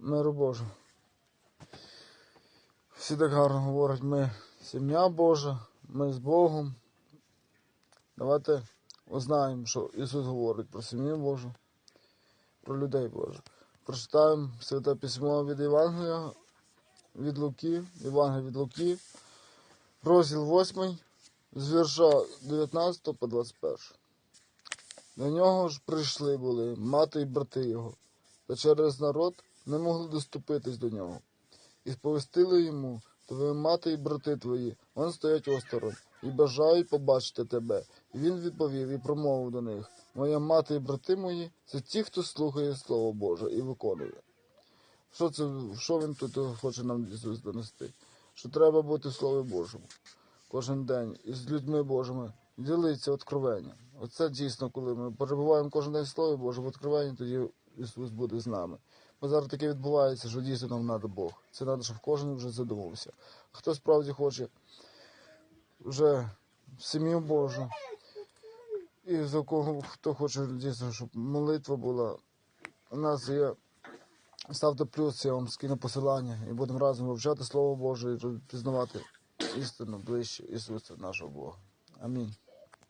миру Божого. Всі так гарно говорять, ми сім'я Божа, ми з Богом. Давайте узнаємо, що Ісус говорить про сім'ю Божу, про людей Божих. Прочитаємо Святе Письмо від Євангелія, від Луки, Євангелія від Луки, розділ 8, з вірша 19 по 21. До нього ж прийшли були мати і брати його, та через народ не могли доступитись до нього. І сповістили йому, твої мати і брати твої, вони стоять осторонь, і бажають побачити тебе. І він відповів і промовив до них: Моя мати і брати мої це ті, хто слухає Слово Боже і виконує. Що це, що він тут хоче нам донести? Що треба бути в Слові Божому кожен день із людьми Божими, ділитися откровенням. Оце дійсно, коли ми перебуваємо кожен день в Слові Боже, в откровенні, тоді Ісус буде з нами. Бо зараз таке відбувається, що дійсно нам треба Бог. Це треба, щоб кожен вже задумався. Хто справді хоче вже в сім'ю Божу, і за кого хто хоче дійсно, щоб молитва була. У нас є. Ставте плюс, я вам скину посилання і будемо разом вивчати Слово Боже і пізнавати істину ближче Ісуса нашого Бога. Амінь.